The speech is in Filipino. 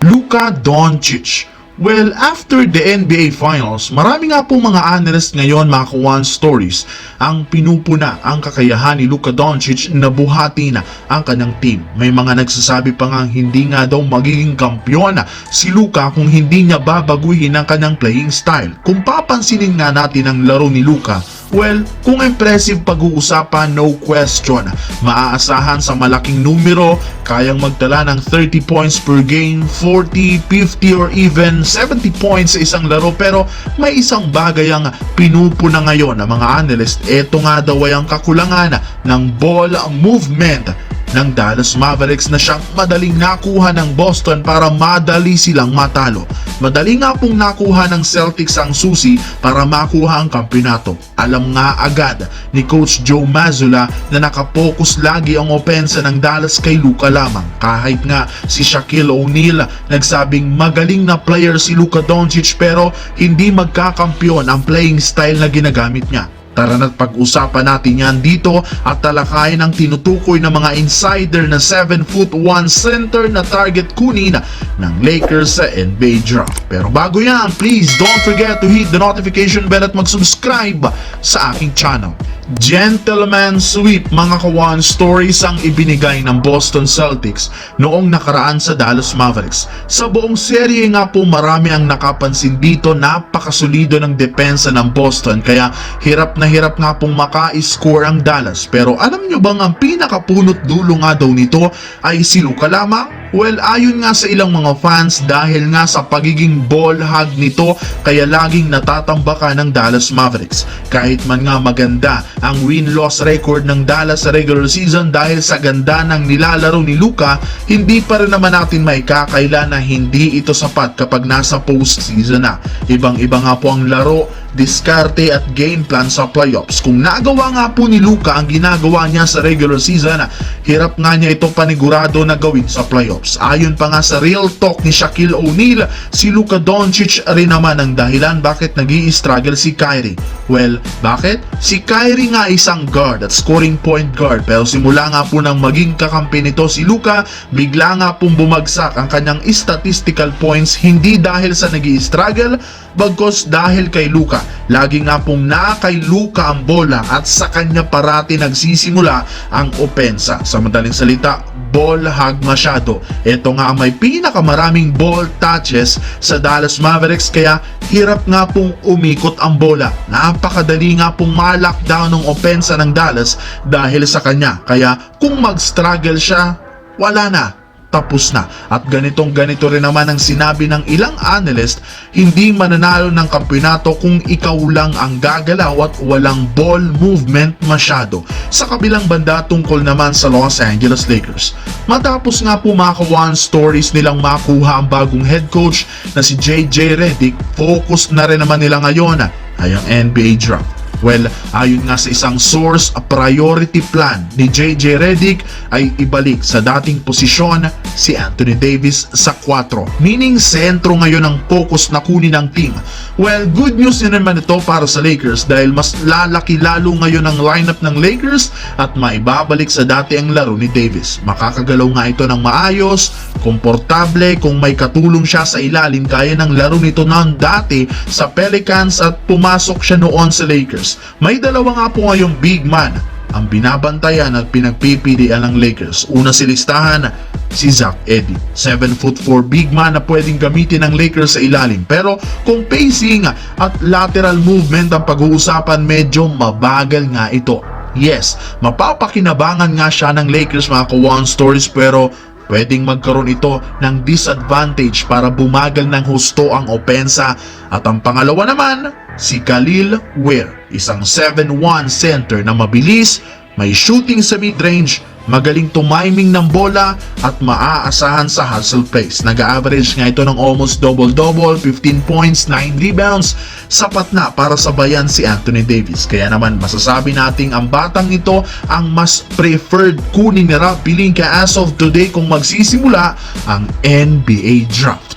Luka Doncic. Well, after the NBA Finals, marami nga po mga analyst ngayon mga kawan stories ang pinupuna ang kakayahan ni Luka Doncic na buhati na ang kanyang team. May mga nagsasabi pa nga hindi nga daw magiging kampiyon si Luka kung hindi niya babaguhin ang kanyang playing style. Kung papansinin nga natin ang laro ni Luka, Well, kung impressive pag-uusapan, no question. Maaasahan sa malaking numero, kayang magtala ng 30 points per game, 40, 50 or even 70 points sa isang laro. Pero may isang bagay ang pinupuna ngayon ng mga analyst. Ito nga daw ay ang kakulangan ng ball movement ng Dallas Mavericks na siyang madaling nakuha ng Boston para madali silang matalo. Madali nga pong nakuha ng Celtics ang susi para makuha ang kampyonato. Alam nga agad ni Coach Joe Mazzulla na nakapokus lagi ang opensa ng Dallas kay Luka lamang. Kahit nga si Shaquille O'Neal nagsabing magaling na player si Luka Doncic pero hindi magkakampyon ang playing style na ginagamit niya. Tara na't pag-usapan natin yan dito at talakayin ang tinutukoy ng mga insider na 7 foot 1 center na target kunin ng Lakers sa NBA draft. Pero bago yan, please don't forget to hit the notification bell at mag-subscribe sa aking channel. Gentleman sweep mga kawan stories ang ibinigay ng Boston Celtics noong nakaraan sa Dallas Mavericks. Sa buong serye nga po marami ang nakapansin dito napakasulido ng depensa ng Boston kaya hirap na hirap nga pong maka-score ang Dallas. Pero alam nyo bang ang pinakapunot dulo nga daw nito ay si Luka lamang? Well, ayon nga sa ilang mga fans dahil nga sa pagiging ball hog nito kaya laging natatambakan ng Dallas Mavericks. Kahit man nga maganda ang win-loss record ng Dallas sa regular season dahil sa ganda ng nilalaro ni Luka, hindi pa rin naman natin may kakaila na hindi ito sapat kapag nasa postseason na. Ibang-iba nga po ang laro, diskarte at game plan sa playoffs. Kung nagawa nga po ni Luka ang ginagawa niya sa regular season, hirap nga niya ito panigurado na gawin sa playoffs. Ayon pa nga sa real talk ni Shaquille O'Neal, si Luka Doncic rin naman ang dahilan bakit nag struggle si Kyrie. Well, bakit? Si Kyrie nga isang guard at scoring point guard pero simula nga po nang maging kakampi nito si Luka, bigla nga pong bumagsak ang kanyang statistical points hindi dahil sa nag struggle bagkos dahil kay Luka. Lagi nga pong na kay Luka ang bola at sa kanya parati nagsisimula ang opensa. Sa madaling salita, ball hog masyado. Ito nga ang may pinakamaraming ball touches sa Dallas Mavericks kaya hirap nga pong umikot ang bola. Napakadali nga pong ma-lockdown ng opensa ng Dallas dahil sa kanya. Kaya kung mag-struggle siya, wala na tapos na. At ganitong ganito rin naman ang sinabi ng ilang analyst, hindi mananalo ng kampeonato kung ikaw lang ang gagalaw at walang ball movement masyado. Sa kabilang banda tungkol naman sa Los Angeles Lakers. Matapos nga po makawan stories nilang makuha ang bagong head coach na si JJ Redick, focus na rin naman nila ngayon ay ang NBA draft. Well, ayon nga sa isang source, a priority plan ni JJ Redick ay ibalik sa dating posisyon si Anthony Davis sa 4. Meaning, sentro ngayon ang focus na kunin ng team. Well, good news din naman ito para sa Lakers dahil mas lalaki lalo ngayon ang lineup ng Lakers at maibabalik sa dati ang laro ni Davis. Makakagalaw nga ito ng maayos, komportable, kung may katulong siya sa ilalim kaya ng laro nito noon dati sa Pelicans at pumasok siya noon sa Lakers. May dalawa nga po ngayong big man ang binabantayan at pinagpipilian ng Lakers. Una si listahan, si Zach Eddy. 7 foot 4 big man na pwedeng gamitin ng Lakers sa ilalim. Pero kung pacing at lateral movement ang pag-uusapan, medyo mabagal nga ito. Yes, mapapakinabangan nga siya ng Lakers mga kawan stories pero pwedeng magkaroon ito ng disadvantage para bumagal ng husto ang opensa at ang pangalawa naman si Khalil Ware, isang 7'1 center na mabilis, may shooting sa mid-range, magaling tumiming ng bola at maaasahan sa hustle plays. Nag-average nga ito ng almost double-double, 15 points, 9 rebounds, sapat na para sabayan si Anthony Davis. Kaya naman masasabi nating ang batang ito ang mas preferred kunin ni Ralph Pelinka as of today kung magsisimula ang NBA draft.